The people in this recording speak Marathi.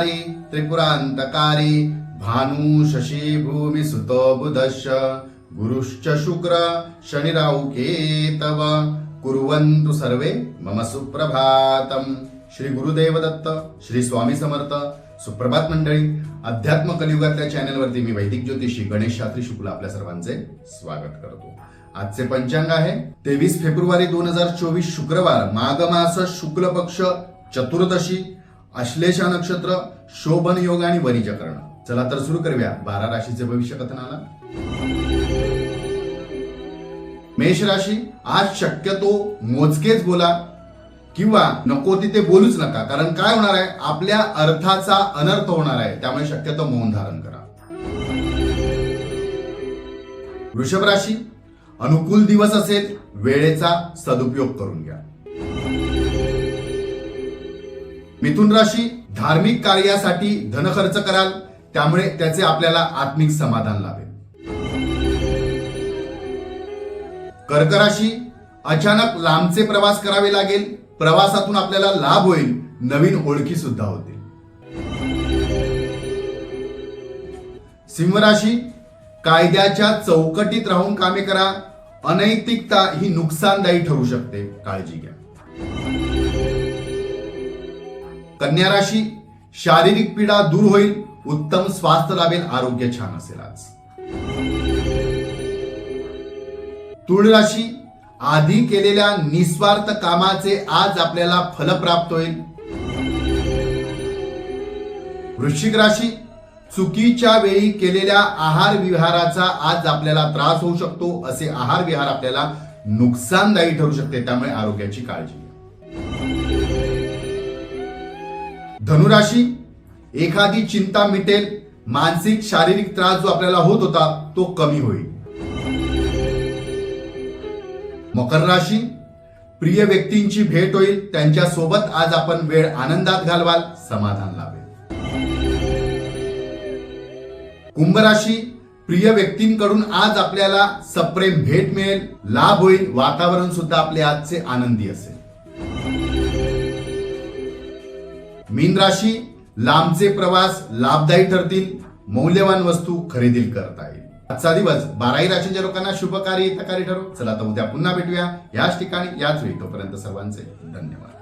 त्रिपुरांतकारी त्रिपुरान्तकारी भानु शशी भूमि सुतो बुधश गुरुश्च शुक्र शनिराहुके कुर्वन्तु सर्वे मम सुप्रभातम श्री गुरुदेव दत्त श्री स्वामी समर्थ सुप्रभात मंडळी अध्यात्म कलियुगातल्या चॅनलवरती मी वैदिक ज्योतिषी गणेश शास्त्री शुक्ल आपल्या सर्वांचे स्वागत करतो. आजचे पंचांग आहे तेवीस फेब्रुवारी दोन हजार चोवीस शुक्रवार माघ मास शुक्ल पक्ष चतुर्दशी अश्लेषा नक्षत्र शोभन योग आणि वरिजकरण. चला तर सुरू करूया बारा राशीचे भविष्य कथनाला. मेष राशी आज शक्यतो मोजकेच बोला किंवा नको तिथे बोलूच नका कारण काय होणार आहे? आपल्या अर्थाचा अनर्थ होणार आहे त्यामुळे शक्यतो मौन धारण करा. वृषभ राशी अनुकूल दिवस असेल वेळेचा सदुपयोग करून घ्या. मिथुन राशी धार्मिक कार्यासाठी धन खर्च कराल त्यामुळे त्याचे आपल्याला आत्मिक समाधान लाभेल. कर्कराशी अचानक लांबचे प्रवास करावे लागेल. प्रवासातून आपल्याला लाभ होईल. नवीन ओळखी सुद्धा होतील. सिंह राशी कायद्याच्या चौकटीत राहून कामे करा. अनैतिकता ही नुकसानदायी ठरू शकते. काळजी घ्या. कन्या राशी शारीरिक पीडा दूर होईल. उत्तम स्वास्थ्य लाभेल. आरोग्य छान असेल आज. तुळ राशी आधी केलेल्या निस्वार्थ कामाचे आज आपल्याला फल प्राप्त होईल. वृश्चिक राशी चुकीच्या वेळी केलेल्या आहार विहाराचा आज आपल्याला त्रास होऊ शकतो असे आहार विहार आपल्याला नुकसानदायी ठरू शकते त्यामुळे आरोग्याची काळजी घ्या. धनुराशी एखादी चिंता मिटेल मानसिक शारीरिक त्रास जो आपल्याला होत होता तो कमी होईल. मकर राशी प्रिय व्यक्तींची भेट होईल त्यांच्यासोबत आज आपण वेळ आनंदात घालवाल समाधान लाभेल. कुंभ राशी प्रिय व्यक्तींकडून आज आपल्याला सप्रेम भेट मिळेल लाभ होईल वातावरण सुद्धा आपले आजचे आनंदी असेल. मीन राशी लांबचे प्रवास लाभदायी ठरतील मौल्यवान वस्तू खरेदी करता येईल. आजचा दिवस बाराही राशीच्या लोकांना शुभ हितकारी ठरो. चला तर उद्या पुन्हा भेटूया. याच ठिकाणी याच वेळी तोपर्यंत सर्वांचे धन्यवाद.